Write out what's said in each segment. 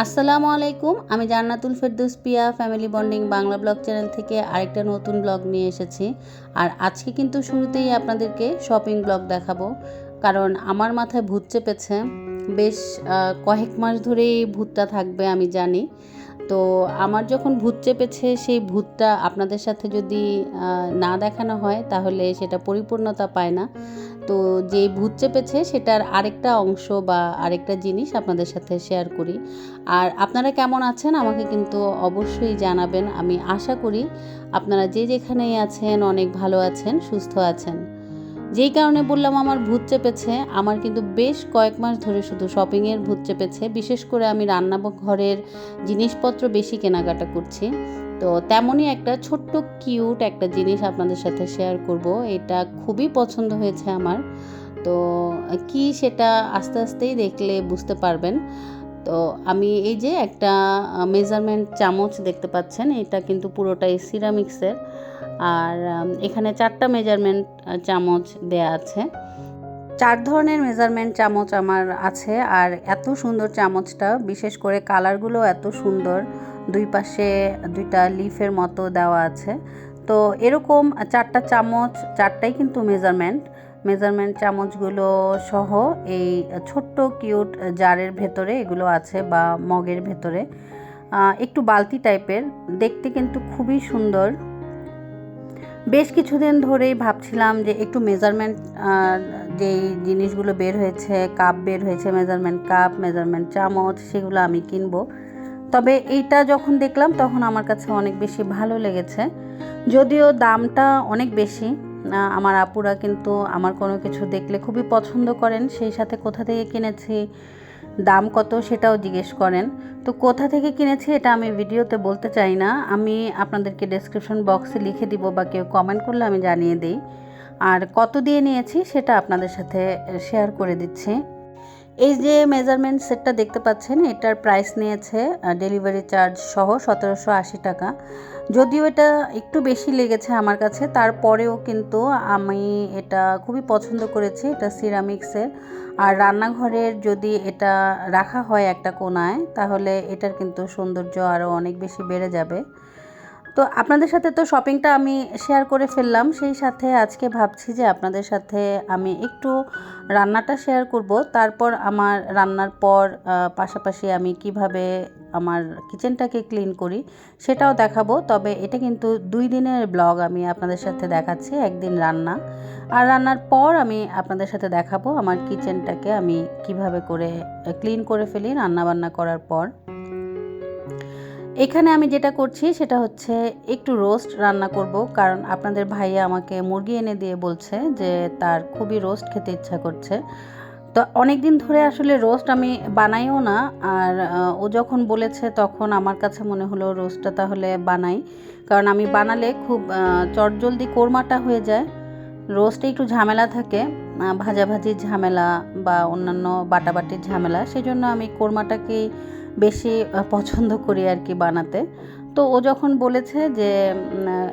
আসসালামু আলাইকুম, আমি Jannatul Ferdous Piya, family bonding Bangla blog channel থেকে আরেকটা নতুন ব্লগ নিয়ে এসেছি। আর আজকে কিন্তু শুরুতেই আপনাদেরকে শপিং ব্লগ দেখাবো, কারণ আমার মাথায় ভূত চেপেছে। বেশ কয়েক মাস ধরেই ভূতটা থাকবে, আমি জানি। তো আমার যখন ভূত চেপেছে, সেই ভূতটা আপনাদের সাথে যদি না দেখানো হয়, তাহলে সেটা পরিপূর্ণতা পায় না। তো যে ভূত চেপেছে, সেটার আরেকটা অংশ বা আরেকটা জিনিস আপনাদের সাথে শেয়ার করি। আর আপনারা কেমন আছেন, আমাকে কিন্তু অবশ্যই জানাবেন। আমি আশা করি আপনারা যে যেখানেই আছেন, অনেক ভালো আছেন, সুস্থ আছেন। যেই কারণে বললাম আমার ভূত চেপেছে, আমার কিন্তু বেশ কয়েক মাস ধরে শুধু শপিংয়ের ভূত চেপেছে। বিশেষ করে আমি রান্না ঘরের জিনিসপত্র বেশি কেনাকাটা করছি। তো তেমনই একটা ছোট্ট কিউট একটা জিনিস আপনাদের সাথে শেয়ার করব। এটা খুবই পছন্দ হয়েছে আমার। তো কি সেটা আস্তে আস্তেই দেখলে বুঝতে পারবেন। তো আমি এই যে একটা মেজারমেন্ট চামচ দেখতে পাচ্ছেন, এটা কিন্তু পুরোটাই সিরামিক্সের আর এখানে চারটা মেজারমেন্ট চামচ দেয়া আছে। চার ধরনের মেজারমেন্ট চামচ আমার আছে, আর এত সুন্দর চামচটা, বিশেষ করে কালারগুলো এত সুন্দর, দুই পাশে দুইটা লিফের মতো দেওয়া আছে। তো এরকম চারটা চামচ, চারটাই কিন্তু মেজারমেন্ট মেজারমেন্ট চামচগুলো সহ এই ছোট্ট কিউট জারের ভেতরে এগুলো আছে বা মগের ভেতরে একটু বালতি টাইপের দেখতে কিন্তু খুবই সুন্দর। বেশ কিছুদিন ধরেই ভাবছিলাম যে একটু মেজারমেন্ট যেই জিনিসগুলো বের হয়েছে কাপ বের হয়েছে মেজারমেন্ট কাপ মেজারমেন্ট চামচ, সেগুলো আমি কিনবো। তবে এইটা যখন দেখলাম তখন আমার কাছে অনেক বেশি ভালো লেগেছে। যদিও দামটা অনেক বেশি আমার আপুরা কিন্তু আমার কোনো কিছু দেখলে খুবই পছন্দ করেন। সেই সাথে কোথা থেকে কিনেছি দাম কত সেটাও জিজ্ঞেস করেন। তো কোথা থেকে কিনেছি এটা আমি ভিডিওতে বলতে চাই না। আমি আপনাদেরকে ডেসক্রিপশন বক্সে লিখে দিব বা কেউ কমেন্ট করলে আমি জানিয়ে দিই। আর কত দিয়ে নিয়েছি সেটা আপনাদের সাথে শেয়ার করে দিচ্ছি। এই যে মেজারমেন্ট সেটটা দেখতে পাচ্ছেন, এটার প্রাইস নিয়েছে ডেলিভারি চার্জ সহ সতেরোশো আশি টাকা। যদিও এটা একটু বেশি লেগেছে আমার কাছে, তারপরেও কিন্তু আমি এটা খুবই পছন্দ করেছি, এটা সিরামিক্সের আর রান্নাঘরের যদি এটা রাখা হয় একটা কোনায়, তাহলে এটার কিন্তু সৌন্দর্য আরও অনেক বেশি বেড়ে যাবে। তো আপনাদের সাথে তো শপিংটা আমি শেয়ার করে ফেললাম, সেই সাথে আজকে ভাবছি যে আপনাদের সাথে আমি একটু রান্নাটা শেয়ার করব। তারপর আমার রান্নার পর পাশাপাশি আমি কীভাবে আমার কিচেনটাকে ক্লিন করি সেটাও দেখাবো। তবে এটা কিন্তু দুই দিনের ব্লগ আমি আপনাদের সাথে দেখাচ্ছি, একদিন রান্না। আর রান্নার পর আমি আপনাদের সাথে দেখাবো আমার কিচেনটাকে আমি কীভাবে করে ক্লিন করে ফেলি রান্না বান্না করার পর। এখানে আমি যেটা করছি সেটা হচ্ছে একটু রোস্ট রান্না করব, কারণ আপনাদের ভাইয়া আমাকে মুরগি এনে দিয়ে বলছে যে তার খুবই রোস্ট খেতে ইচ্ছা করছে। তো অনেক দিন ধরে আসলে রোস্ট আমি বানাইও না, আর ও যখন বলেছে তখন আমার কাছে মনে হলো রোস্টটা তাহলে বানাই, কারণ আমি বানালে খুব চটজলদি কোরমাটা হয়ে যায়। রোস্টে একটু ঝামেলা থাকে ভাজাভাজির ঝামেলা বা অন্যান্য বাটাবাটির ঝামেলা, সেজন্য আমি কোরমাটাকেই বেশি পছন্দ করি আর কি বানাতে। তো ও যখন বলেছে যে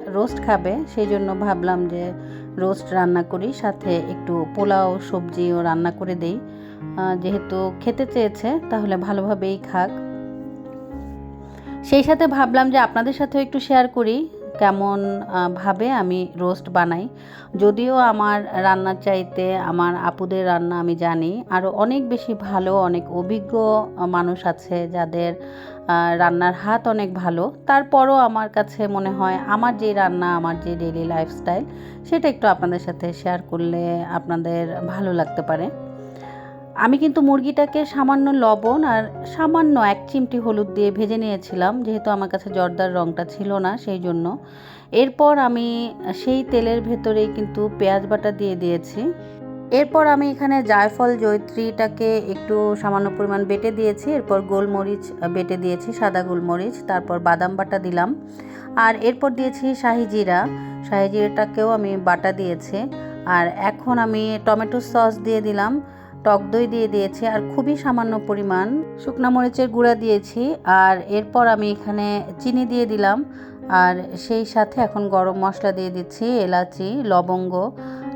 রোস্ট খাবে, সেই জন্য ভাবলাম যে, রোস্ট রান্না করি, সাথে একটু পোলাও সবজিও রান্না করে দেই। যেহেতু খেতে চেয়েছে, তাহলে ভালোভাবেই খাক। সেই সাথে ভাবলাম যে, আপনাদের সাথেও একটু শেয়ার করি। কেমন ভাবে আমি রোস্ট বানাই। যদিও আমার রান্নার চাইতে আমার আপুদের রান্না আমি জানি আরও অনেক বেশি ভালো, অনেক অভিজ্ঞ মানুষ আছে যাদের রান্নার হাত অনেক ভালো। তারপরও আমার কাছে মনে হয় আমার যে রান্না, আমার যে ডেইলি লাইফস্টাইল সেটা একটু আপনাদের সাথে শেয়ার করলে আপনাদের ভালো লাগতে পারে। আমি কিন্তু মুরগিটাকে সামান্য লবণ আর সামান্য এক চিমটি হলুদ দিয়ে ভেজে নিয়েছিলাম, যেহেতু আমার কাছে জর্দার রঙটা ছিল না সেই জন্য। এরপর আমি সেই তেলের ভেতরেই কিন্তু পেঁয়াজ বাটা দিয়ে দিয়েছি। এরপর আমি এখানে জায়ফল, জয়ত্রীটাকে একটু সামান্য পরিমাণ বেটে দিয়েছি। এরপর গোলমরিচ বেটে দিয়েছি, সাদা গোলমরিচ, তারপর বাদাম বাটা দিলাম। আর এরপর দিয়েছি শাহি জিরা। শাহি জিরাটাকেও আমি বাটা দিয়েছি। আর এখন আমি টমেটো সস দিয়ে দিলাম। টক দই দিয়ে দিয়েছি আর খুবই সামান্য পরিমাণ শুকনা মরিচের গুঁড়া দিয়েছি আর এরপর আমি এখানে চিনি দিয়ে দিলাম আর সেই সাথে এখন গরম মশলা দিয়ে দিচ্ছি এলাচি, লবঙ্গ,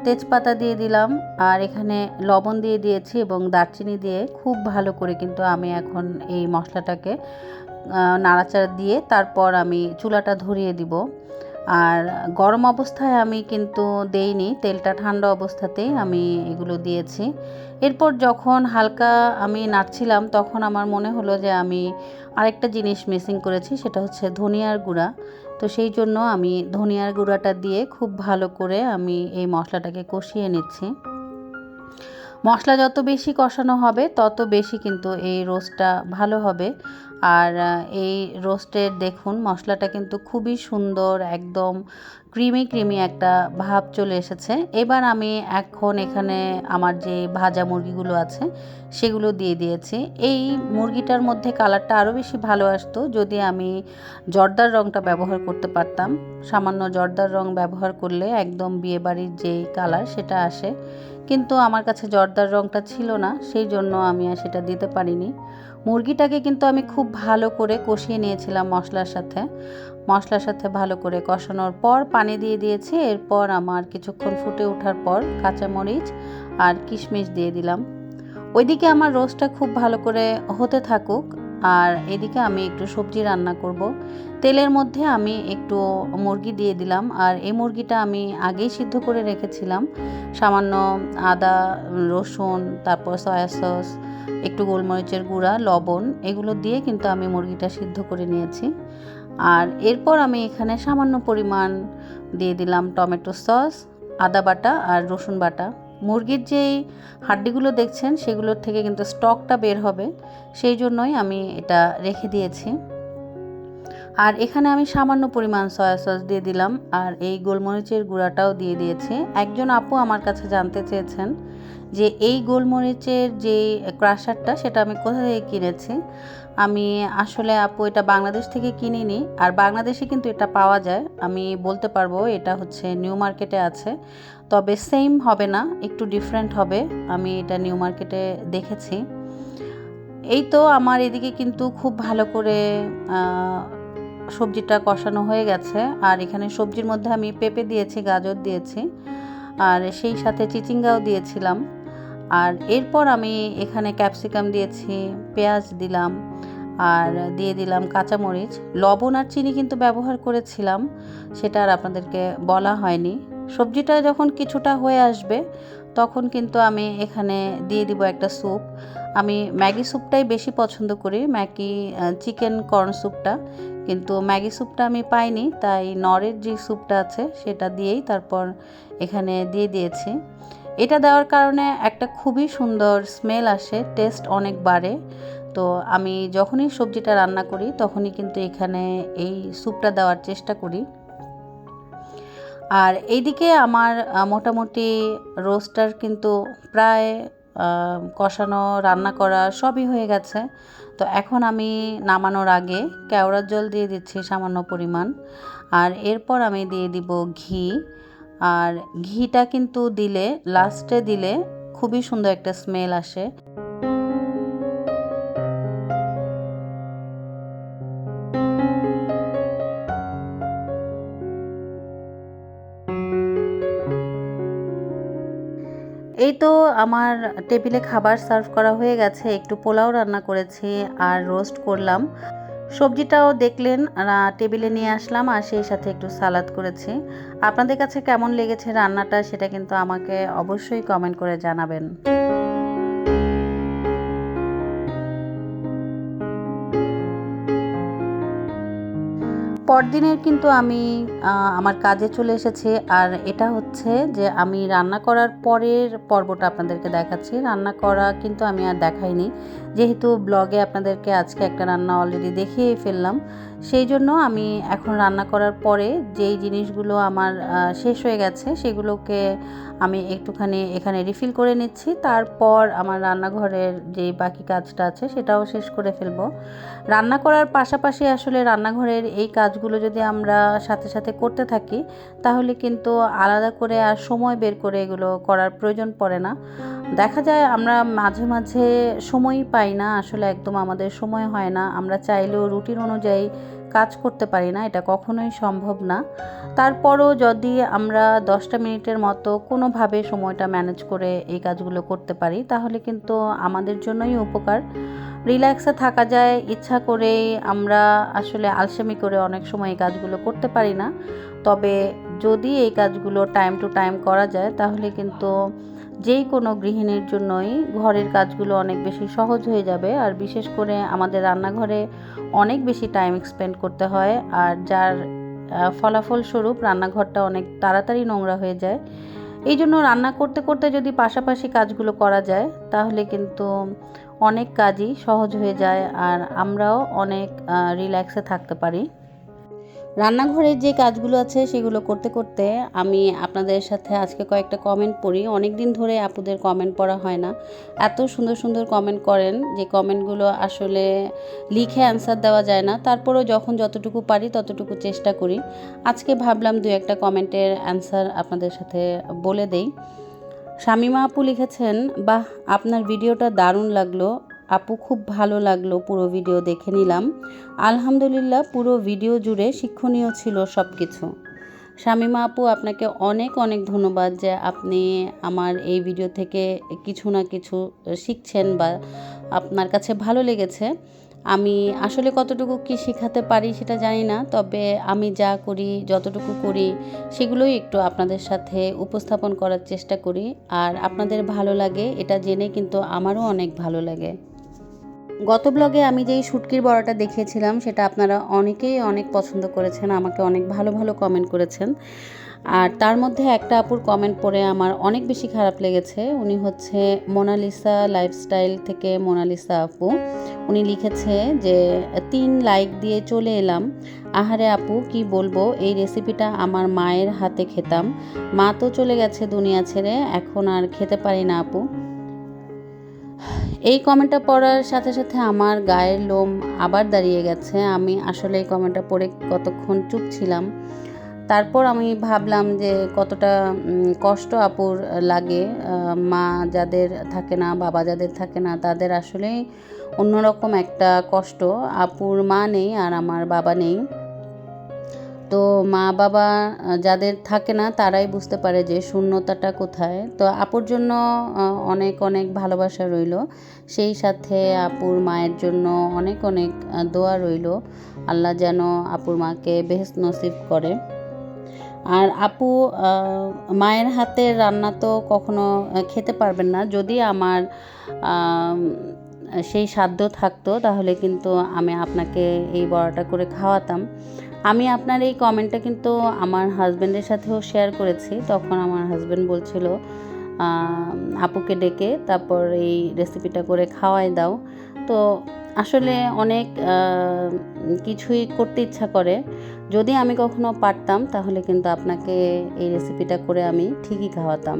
তেজপাতা দিয়ে দিলাম আর এখানে লবণ দিয়ে দিয়েছি এবং দারচিনি দিয়ে খুব ভালো করে কিন্তু আমি এখন এই মশলাটাকে নাড়াচাড়া দিয়ে তারপর আমি চুলাটা ধরিয়ে দিব। আর গরম অবস্থায় আমি কিন্তু দেইনি, তেলটা ঠান্ডা অবস্থাতেই আমি এগুলো দিয়েছি। এরপর যখন হালকা আমি নাড়ছিলাম, তখন আমার মনে হলো যে আমি আরেকটা জিনিস মিসিং করেছি, সেটা হচ্ছে ধনিয়ার গুঁড়া। তো সেই জন্য আমি ধনিয়ার গুঁড়াটা দিয়ে খুব ভালো করে আমি এই মশলাটাকে কষিয়ে নিচ্ছি। মশলা যত বেশি কষানো হবে, তত বেশি কিন্তু এই রোস্টটা ভালো হবে। আর এই রোস্টের দেখুন মশলাটা কিন্তু খুবই সুন্দর, একদম ক্রিমি ক্রিমি একটা ভাব চলে এসেছে। এবার আমি এখন এখানে আমার যে ভাজা মুরগিগুলো আছে, সেগুলো দিয়ে দিয়েছি। এই মুরগিটার মধ্যে কালারটা আরও বেশি ভালো আসতো যদি আমি জর্দার রঙটা ব্যবহার করতে পারতাম। সামান্য জর্দার রং ব্যবহার করলে একদম বিয়েবাড়ির যেই কালার সেটা আসে। কিন্তু আমার কাছে জর্দার রঙটা ছিল না, সেই জন্য আমি আর সেটা দিতে পারিনি। মুরগিটাকে কিন্তু আমি খুব ভালো করে কষিয়ে নিয়েছিলাম মশলার সাথে। মশলার সাথে ভালো করে কষানোর পর পানি দিয়ে দিয়েছি। এরপর আমার কিছুক্ষণ ফুটে ওঠার পর কাঁচামরিচ আর কিশমিশ দিয়ে দিলাম। ওইদিকে আমার রোস্টটা খুব ভালো করে হতে থাকুক। আর এদিকে আমি একটু সবজি রান্না করব। তেলের মধ্যে আমি একটু মুরগি দিয়ে দিলাম। আর এই মুরগিটা আমি আগেই সিদ্ধ করে রেখেছিলাম। সামান্য আদা, রসুন, তারপর সয়া সস একটু গোলমরিচের গুঁড়া, লবণ, এগুলো দিয়ে কিন্তু আমি মুরগিটা সিদ্ধ করে নিয়েছি। আর এরপর আমি এখানে সামান্য পরিমাণ দিয়ে দিলাম টমেটো সস, আদা বাটা আর রসুন বাটা। মুরগির যেই হাড্ডিগুলো দেখছেন, সেগুলোর থেকে কিন্তু স্টকটা বের হবে, সেই জন্যই আমি এটা রেখে দিয়েছি। আর এখানে আমি সামান্য পরিমাণ সয়া সস দিয়ে দিলাম, আর এই গোলমরিচের গুঁড়াটাও দিয়ে দিয়েছি। একজন আপু আমার কাছে জানতে চেয়েছেন যে এই গোলমরিচের যে ক্রাশারটা সেটা আমি কোথা থেকে কিনেছি? আমি আসলে আপু এটা বাংলাদেশ থেকে কিনিনি, আর বাংলাদেশে কিন্তু এটা পাওয়া যায়। আমি বলতে পারব এটা হচ্ছে নিউ মার্কেটে আছে। তবে সেম হবে না, একটু ডিফারেন্ট হবে। আমি এটা নিউ মার্কেটে দেখেছি। এই তো আমার এদিকে কিন্তু খুব ভালো করে সবজিটা কষানো হয়ে গেছে। আর এখানে সবজির মধ্যে আমি পেঁপে দিয়েছি, গাজর দিয়েছি। আর সেই সাথে চিচিঙ্গাও দিয়েছিলাম। আর এরপর আমি এখানে ক্যাপসিকাম দিয়েছি, পেঁয়াজ দিলাম, আর দিয়ে দিলাম কাঁচামরিচ। লবণ আর চিনি কিন্তু ব্যবহার করেছিলাম, সেটা আর আপনাদেরকে বলা হয়নি। সবজিটা যখন কিছুটা হয়ে আসবে, তখন কিন্তু আমি এখানে দিয়ে দিব একটা স্যুপ। আমি ম্যাগি স্যুপটাই বেশি পছন্দ করি, ম্যাগি চিকেন কর্ন স্যুপটা। কিন্তু ম্যাগি স্যুপটা আমি পাইনি, তাই নরের যে স্যুপটা আছে, সেটা দিয়েই তারপর এখানে দিয়ে দিয়েছি। এটা দেওয়ার কারণে একটা খুবই সুন্দর স্মেল আসে টেস্ট অনেক বাড়ে। তো আমি যখনই সবজিটা রান্না করি, তখনই কিন্তু এখানে এই স্যুপটা দেওয়ার চেষ্টা করি। আর এইদিকে আমার মোটামুটি রোস্টার কিন্তু প্রায় কষানো, রান্না করা সবই হয়ে গেছে। তো এখন আমি নামানোর আগে কেওড়ার জল দিয়ে দিচ্ছি সামান্য পরিমাণ। আর এরপর আমি দিয়ে দিব ঘি। আর ঘিটা কিন্তু দিলে লাস্টে দিলে খুবই সুন্দর একটা স্মেল আসে। এই তো আমার টেবিলে খাবার সার্ভ করা হয়ে গেছে। একটু পোলাও রান্না করেছি আর রোস্ট করলাম। সবজিটাও দেখলেন টেবিলে নিয়ে আসলাম, আর সেই সাথে একটু সালাদ করেছি। আপনাদের কাছে কেমন লেগেছে রান্নাটা সেটা কিন্তু আমাকে অবশ্যই কমেন্ট করে জানাবেন। পরদিনের কিন্তু আমি আমার কাজে চলে এসেছে। আর এটা হচ্ছে যে আমি রান্না করার পরের পর্বটা আপনাদেরকে দেখাচ্ছি। রান্না করা কিন্তু আমি আর দেখাইনি। যেহেতু ব্লগে আপনাদেরকে আজকে একটা রান্না অলরেডি দেখিয়ে ফেললাম, সেই জন্য আমি এখন রান্না করার পরে যেই জিনিসগুলো আমার শেষ হয়ে গেছে, সেগুলোকে আমি একটুখানি এখানে রিফিল করে নিচ্ছি। তারপর আমার রান্নাঘরের যে বাকি কাজটা আছে, সেটাও শেষ করে ফেলব। রান্না করার পাশাপাশি আসলে রান্নাঘরের এই কাজগুলো যদি আমরা সাথে সাথে করতে থাকি, তাহলে কিন্তু আলাদা করে আর সময় বের করে এগুলো করার প্রয়োজন পড়ে না। দেখা যায় আমরা মাঝে মাঝে সময়ই পাই না, আসলে একদম আমাদের সময় হয় না। আমরা চাইলেও রুটিন অনুযায়ী কাজ করতে পারি না, এটা কখনোই সম্ভব না। তারপরও যদি আমরা দশটা মিনিটের মতো কোনোভাবে সময়টা ম্যানেজ করে এই কাজগুলো করতে পারি, তাহলে কিন্তু আমাদের জন্যই উপকার। রিল্যাক্সে থাকা যায়, ইচ্ছা করে আমরা আসলে আলসেমি করে অনেক সময় এই কাজগুলো করতে পারি না। তবে যদি এই কাজগুলো টাইম টু টাইম করা যায়, তাহলে কিন্তু যেই কোনো গৃহিণীর জন্যই ঘরের কাজগুলো অনেক বেশি সহজ হয়ে যাবে। আর বিশেষ করে আমাদের রান্নাঘরে অনেক বেশি টাইম স্পেন্ড করতে হয়। আর যার ফলাফল স্বরূপ রান্নাঘরটা অনেক তাড়াতাড়ি নোংরা হয়ে যায়। এই জন্য রান্না করতে করতে যদি পাশাপাশি কাজগুলো করা যায়, তাহলে কিন্তু অনেক কাজই সহজ হয়ে যায় আর আমরাও অনেক রিল্যাক্সে থাকতে পারি। রান্নাঘরের যে কাজগুলো আছে সেগুলো করতে করতে আমি আপনাদের সাথে আজকে কয়েকটা কমেন্ট পড়ি। অনেক দিন ধরে আপুদের কমেন্ট পড়া হয় না। এত সুন্দর সুন্দর কমেন্ট করেন যে কমেন্টগুলো আসলে লিখে অ্যান্সার দেওয়া যায় না। তারপরেও যখন যতটুকু পারি ততটুকু চেষ্টা করি। আজকে ভাবলাম দু একটা কমেন্টের অ্যান্সার আপনাদের সাথে বলে দেই। শামিমা আপু লিখেছেন, বাহ, আপনার ভিডিওটা দারুণ লাগল। আপু খুব ভালো লাগল, পুরো ভিডিও দেখে নিলাম। আলহামদুলিল্লাহ, পুরো ভিডিও জুড়ে শিক্ষণীয় ছিল সব কিছু শামিমা আপু, আপনাকে অনেক অনেক ধন্যবাদ যে আপনি আমার এই ভিডিও থেকে কিছু না কিছু শিখছেন বা আপনার কাছে ভালো লেগেছে। আমি আসলে কতটুকু কি শেখাতে পারি সেটা জানি না, তবে আমি যা করি, যতটুকু করি, সেগুলোই একটু আপনাদের সাথে উপস্থাপন করার চেষ্টা করি। আর আপনাদের ভালো লাগে, এটা জেনে কিন্তু আমারও অনেক ভালো লাগে। গত ব্লগে আমি যেই শুটকির বড়াটা দেখিয়েছিলাম, সেটা আপনারা অনেকেই অনেক পছন্দ করেছেন, আমাকে অনেক ভালো ভালো কমেন্ট করেছেন। আর তার মধ্যে একটা আপুর কমেন্ট পড়ে আমার অনেক বেশি খারাপ লেগেছে। উনি হচ্ছে মোনালিসা লাইফস্টাইল থেকে মোনালিসা আপু। উনি লিখেছে যে, তিন লাইক দিয়ে চলে এলাম। আহারে আপু, কি বলব? এই রেসিপিটা আমার মায়ের হাতে খেতাম। মা তো চলে গেছে দুনিয়া ছেড়ে, এখন আর খেতে পারি না আপু। এই কমেন্টটা পড়ার সাথে সাথে আমার গায়ের লোম আবার দাঁড়িয়ে গেছে। আমি আসলে এই কমেন্টটা পড়ে কতক্ষণ চুপ ছিলাম। তারপর আমি ভাবলাম যে কতটা কষ্ট আপুর লাগে মা যাদের থাকে না, বাবা যাদের থাকে না, তাদের আসলেই অন্যরকম একটা কষ্ট। আপুর মা নেই আর আমার বাবা নেই। তো মা বাবা যাদের থাকে না, তারাই বুঝতে পারে যে শূন্যতাটা কোথায়। তো আপুর জন্য অনেক অনেক ভালোবাসা রইল। সেই সাথে আপুর মায়ের জন্য অনেক অনেক দোয়া রইল। আল্লাহ যেন আপুর মাকে বেহেস নসিব করে। আর আপু মায়ের হাতের রান্না তো কখনো খেতে পারবেন না। যদি আমার সেই সাধ্য থাকতো, তাহলে কিন্তু আমি আপনাকে এই বড়াটা করে খাওয়াতাম। আমি আপনার এই কমেন্টটা কিন্তু আমার হাজব্যান্ডের সাথেও শেয়ার করেছি। তখন আমার হাজব্যান্ড বলছিল আপুকে ডেকে তারপর এই রেসিপিটা করে খাওয়াই দাও। তো আসলে অনেক কিছুই করতে ইচ্ছা করে। যদি আমি কখনো পারতাম তাহলে কিন্তু আপনাকে এই রেসিপিটা করে আমি ঠিকই খাওয়াতাম।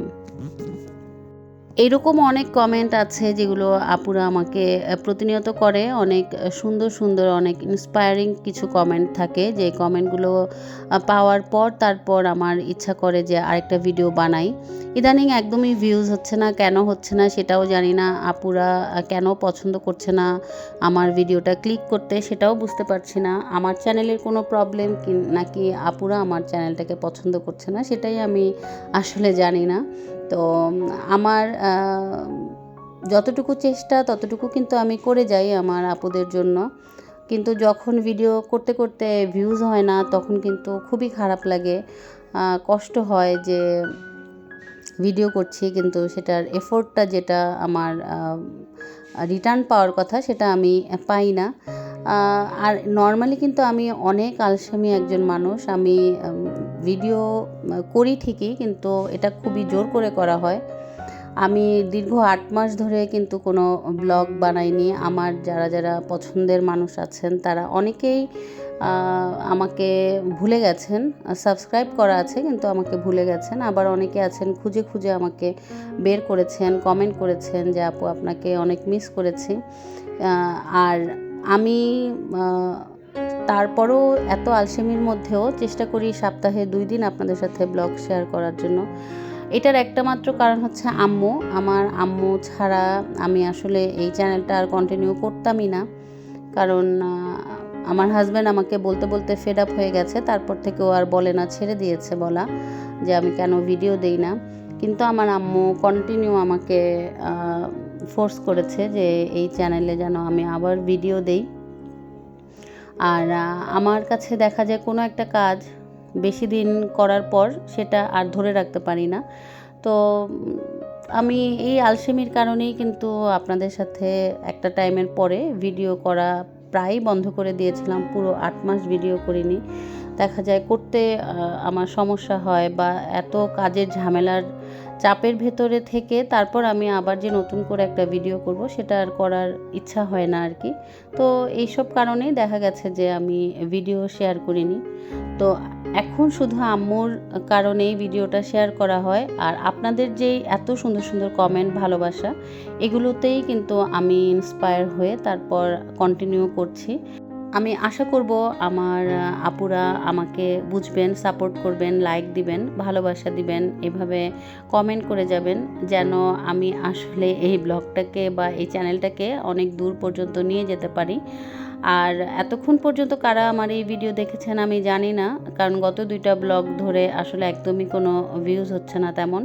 এইরকম অনেক কমেন্ট আছে যেগুলো আপুরা আমাকে প্রতিনিয়ত করে। অনেক সুন্দর সুন্দর, অনেক ইন্সপায়ারিং কিছু কমেন্ট থাকে। যে কমেন্টগুলো পাওয়ার পর তারপর আমার ইচ্ছা করে যে আরেকটা ভিডিও বানাই। ইদানিং একদমই ভিউজ হচ্ছে না, কেন হচ্ছে না সেটাও জানি না। আপুরা কেন পছন্দ করছে না আমার ভিডিওটা ক্লিক করতে সেটাও বুঝতে পারছি না। আমার চ্যানেলের কোনো প্রবলেম নাকি আপুরা আমার চ্যানেলটাকে পছন্দ করছে না সেটাই আমি আসলে জানি না। তো আমার যতটুকু চেষ্টা ততটুকু কিন্তু আমি করে যাই আমার আপুদের জন্য। কিন্তু যখন ভিডিও করতে করতে ভিউজ হয় না, তখন কিন্তু খুবই খারাপ লাগে। কষ্ট হয় যে ভিডিও করছি, কিন্তু সেটার এফোর্টটা যেটা আমার রিটার্ন পাওয়ার কথা, সেটা আমি পাই না। আর নর্মালি কিন্তু আমি অনেক আলসামি একজন মানুষ। আমি ভিডিও করি ঠিকই কিন্তু এটা খুবই জোর করে করা হয়। আমি দীর্ঘ আট মাস ধরে কিন্তু কোনো ব্লগ বানাইনি। আমার যারা যারা পছন্দের মানুষ আছেন তারা অনেকেই আমাকে ভুলে গেছেন। সাবস্ক্রাইব করা আছে কিন্তু আমাকে ভুলে গেছেন। আবার অনেকে আছেন খুঁজে খুঁজে আমাকে বের করেছেন কমেন্ট করেছেন যে, আপু, আপনাকে অনেক মিস করেছি। আর আমি তারপরও এত আলসেমির মধ্যেও চেষ্টা করি সপ্তাহে দুই দিন আপনাদের সাথে ব্লগ শেয়ার করার জন্য। এটার একটা মাত্র কারণ হচ্ছে আম্মু। আমার আম্মু ছাড়া আমি আসলে এই চ্যানেলটা আর কন্টিনিউ করতামই না। কারণ আমার হাজব্যান্ড আমাকে বলতে বলতে ফেড আপ হয়ে গেছে। তারপর থেকে ও আর বলে না, ছেড়ে দিয়েছে বলা যে আমি কেন ভিডিও দেই না। কিন্তু আমার আম্মু কন্টিনিউ আমাকে ফোর্স করেছে যে এই চ্যানেলে যেন আমি আবার ভিডিও দেই। আর আমার কাছে দেখা যায় কোনো একটা কাজ বেশি দিন করার পর সেটা আর ধরে রাখতে পারি না। তো আমি এই আলসেমির কারণেই কিন্তু আপনাদের সাথে একটা টাইমের পরে ভিডিও করা প্রায় বন্ধ করে দিয়েছিলাম। পুরো আট মাস ভিডিও করিনি। দেখা যায় করতে আমার সমস্যা হয় বা এত কাজের ঝামেলার চাপের ভেতরে থেকে তারপর আমি আবার যে নতুন করে একটা ভিডিও করব, সেটা আর করার ইচ্ছা হয় না আর কি তো এইসব কারণেই দেখা গেছে যে আমি ভিডিও শেয়ার করিনি। তো এখন শুধু আম্মুর কারণেই ভিডিওটা শেয়ার করা হয়। আর আপনাদের যেই এত সুন্দর সুন্দর কমেন্ট ভালোবাসা, এগুলোতেই কিন্তু আমি ইন্সপায়ার হয়ে তারপর কন্টিনিউ করছি। আমি আশা করব আমার আপুরা আমাকে বুঝবেন সাপোর্ট করবেন লাইক দিবেন, ভালোবাসা দিবেন, এভাবে কমেন্ট করে যাবেন যেন আমি আসলে এই ব্লগটাকে বা এই চ্যানেলটাকে অনেক দূর পর্যন্ত নিয়ে যেতে পারি। আর এতক্ষণ পর্যন্ত কারা আমার এই ভিডিও দেখেছেন আমি জানি না, কারণ গত দুইটা ব্লগ ধরে আসলে একদমই কোনো ভিউজ হচ্ছে না তেমন।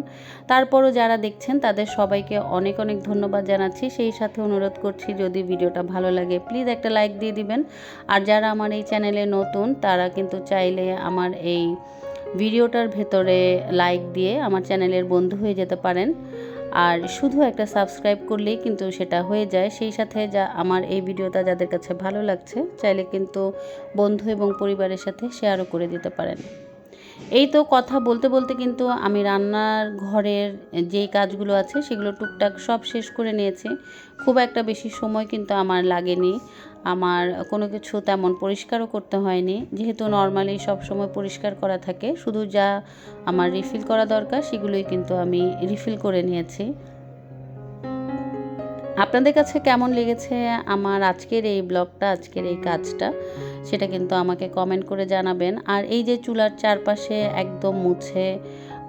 তারপরও যারা দেখছেন, তাদের সবাইকে অনেক অনেক ধন্যবাদ জানাচ্ছি। সেই সাথে অনুরোধ করছি, যদি ভিডিওটা ভালো লাগে প্লিজ একটা লাইক দিয়ে দিবেন। আর যারা আমার এই চ্যানেলে নতুন, তারা কিন্তু চাইলে আমার এই ভিডিওটার ভেতরে লাইক দিয়ে আমার চ্যানেলের বন্ধু হয়ে যেতে পারেন। আর শুধু একটা সাবস্ক্রাইব করলেই কিন্তু সেটা হয়ে যায়। সেই সাথে যা আমার এই ভিডিওটা যাদের কাছে ভালো লাগছে, চাইলে কিন্তু বন্ধু এবং পরিবারের সাথে শেয়ারও করে দিতে পারেন। এই তো কথা বলতে বলতে কিন্তু আমি রান্নার ঘরের যেই কাজগুলো আছে, সেগুলো টুকটাক সব শেষ করে নিয়েছি। খুব একটা বেশি সময় কিন্তু আমার লাগেনি। আমার কোনো কিছু তেমন পরিষ্কারও করতে হয়নি। যেহেতু নর্মালি সব সময় পরিষ্কার করা থাকে, শুধু যা আমার রিফিল করা দরকার সেগুলোই কিন্তু আমি রিফিল করে নিয়েছি। আপনাদের কাছে কেমন লেগেছে আমার আজকের এই ব্লগটা, আজকের এই কাজটা? সেটা কিন্তু আমাকে কমেন্ট করে জানাবেন। আর এই যে চুলার চারপাশে একদম মুছে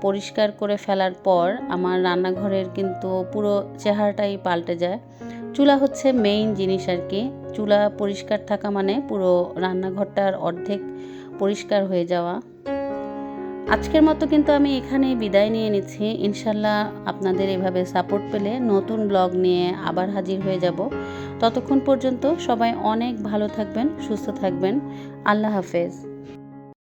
পরিষ্কার করে ফেলার পর, আমার রান্নাঘরের কিন্তু পুরো চেহারাটাই পাল্টে যায়। চুলা হচ্ছে মেইন জিনিস আর কি। চুলা পরিষ্কার থাকা মানে পুরো রান্নাঘরটার অর্ধেক পরিষ্কার হয়ে যাওয়া। আজকের মতো কিন্তু আমি এখানে বিদায় নিয়ে নিচ্ছি। ইনশাল্লাহ আপনাদের এভাবে সাপোর্ট পেলে নতুন ব্লগ নিয়ে আবার হাজির হয়ে যাব। ততক্ষণ পর্যন্ত সবাই অনেক ভালো থাকবেন, সুস্থ থাকবেন। আল্লাহ হাফেজ।